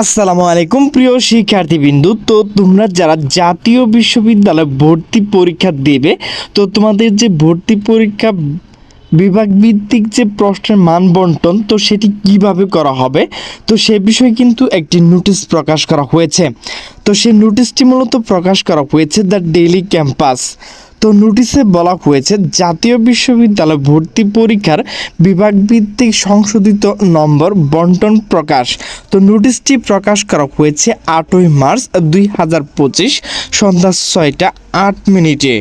আসসালামু আলাইকুম, প্রিয় শিক্ষার্থীবৃন্দু। তো তোমরা যারা জাতীয় বিশ্ববিদ্যালয়ে ভর্তি পরীক্ষা দেবে, তো তোমাদের যে ভর্তি পরীক্ষা বিভাগ ভিত্তিক যে প্রশ্নের মান বন্টন, তো সেটি কীভাবে করা হবে? তো সে বিষয়ে কিন্তু একটি নোটিশ প্রকাশ করা হয়েছে। তো সেই নোটিশটি মূলত প্রকাশ করা হয়েছে দ্য ডেইলি ক্যাম্পাস। তো নোটিশে বলা হয়েছে, জাতীয় বিশ্ববিদ্যালয় ভর্তি পরীক্ষার বিভাগভিত্তিক সংশোধিত নম্বর বন্টন প্রকাশ। তো নোটিশটি প্রকাশ করা হয়েছে আটই মার্চ দুই হাজার পঁচিশ সন্ধ্যা ছয়টা আট মিনিটে।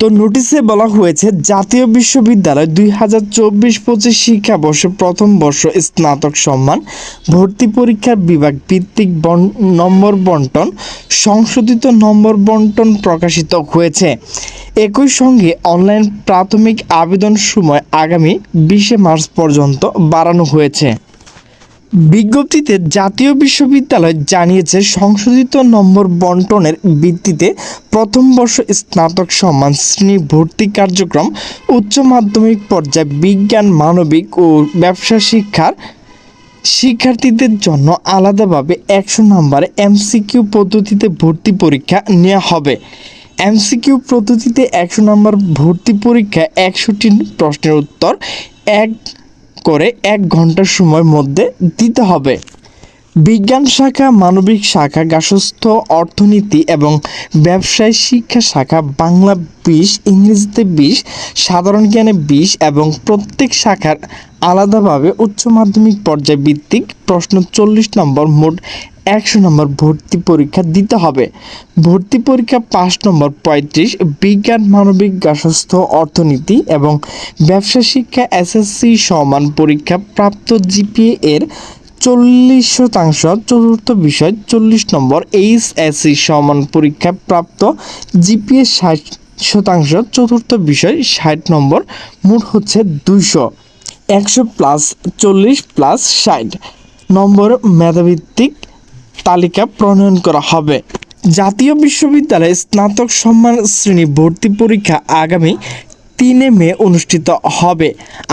তো নোটিশে বলা হয়েছে, জাতীয় বিশ্ববিদ্যালয় দুই হাজার চব্বিশ পঁচিশ শিক্ষাবর্ষে প্রথম বর্ষ স্নাতক সম্মান, ভর্তি পরীক্ষার বিভাগ ভিত্তিক নম্বর বন্টন, সংশোধিত নম্বর বন্টন প্রকাশিত হয়েছে। একই সঙ্গে অনলাইন প্রাথমিক আবেদন সময় আগামী বিশে মার্চ পর্যন্ত বাড়ানো হয়েছে। বিজ্ঞপ্তিতে জাতীয় বিশ্ববিদ্যালয় জানিয়েছে, সংশোধিত নম্বর বন্টনের ভিত্তিতে প্রথম বর্ষ স্নাতক সম্মান শ্রেণি ভর্তি কার্যক্রম উচ্চ মাধ্যমিক পর্যায়ে বিজ্ঞান, মানবিক ও ব্যবসা শিক্ষার শিক্ষার্থীদের জন্য আলাদাভাবে একশো নম্বরে এমসিকিউ পদ্ধতিতে ভর্তি পরীক্ষা নেওয়া হবে। এমসিকিউ পদ্ধতিতে একশো নম্বর ভর্তি পরীক্ষা একশোটি প্রশ্নের উত্তর, এক করে এক ঘণ্টার সময়ের মধ্যে দিতে হবে। বিজ্ঞান শাখা, মানবিক শাখা, গার্হস্থ্য, অর্থনীতি এবং ব্যবসায় শিক্ষা শাখা, বাংলা বিশ, ইংরেজিতে বিশ, সাধারণ জ্ঞানে বিশ এবং প্রত্যেক শাখার আলাদাভাবে উচ্চ মাধ্যমিক পর্যায়ভিত্তিক প্রশ্ন চল্লিশ নম্বর মোট একশো নম্বর ভর্তি পরীক্ষা দিতে হবে। ভর্তি পরীক্ষা পাঁচ নম্বর পঁয়ত্রিশ, বিজ্ঞান, মানবিক, গার্হস্থ্য, অর্থনীতি এবং ব্যবসা শিক্ষা, এসএসসি সমান পরীক্ষা প্রাপ্ত জিপিএ এর চল্লিশ শতাংশ, চতুর্থ বিষয় চল্লিশ নম্বর এইচএসসি সমান পরীক্ষা প্রাপ্ত জিপিএ ষাট শতাংশ, চতুর্থ বিষয় ষাট নম্বর, মোট হচ্ছে দুইশো। একশো প্লাস চল্লিশ প্লাস ষাট নম্বর মেধাভিত্তিক তালিকা প্রণয়ন করা হবে। জাতীয় বিশ্ববিদ্যালয়ে স্নাতক সম্মান শ্রেণি ভর্তি পরীক্ষা আগামী তিনে মে অনুষ্ঠিত হবে।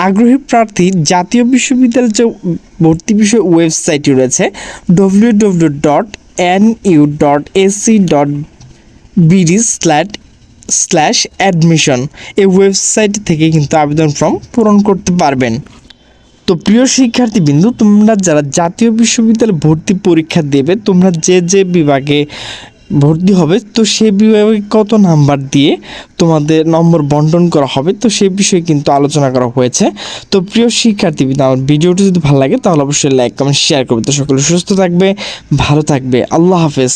আগ্রহী প্রার্থী জাতীয় বিশ্ববিদ্যালয়ের যে ভর্তি বিষয় ওয়েবসাইটটি রয়েছে W W dot N U dot AC dot BD slash slash admission এই ওয়েবসাইট থেকে কিন্তু আবেদন ফর্ম পূরণ করতে পারবেন। তো প্রিয় শিক্ষার্থীবৃন্দু, তোমরা যারা জাতীয় বিশ্ববিদ্যালয়ে ভর্তি পরীক্ষা দেবে, তোমরা যে যে বিভাগে ভর্তি হবে, তো সে বিভাগে কত নাম্বার দিয়ে তোমাদের নম্বর বন্টন করা হবে, তো সেই বিষয়ে কিন্তু আলোচনা করা হয়েছে। তো প্রিয় শিক্ষার্থীবৃন্দ, আমার ভিডিওটি যদি ভালো লাগে, তাহলে অবশ্যই লাইক, কমেন্ট শেয়ার করবে। তো সকলে সুস্থ থাকবে, ভালো থাকবে। আল্লাহ হাফেজ।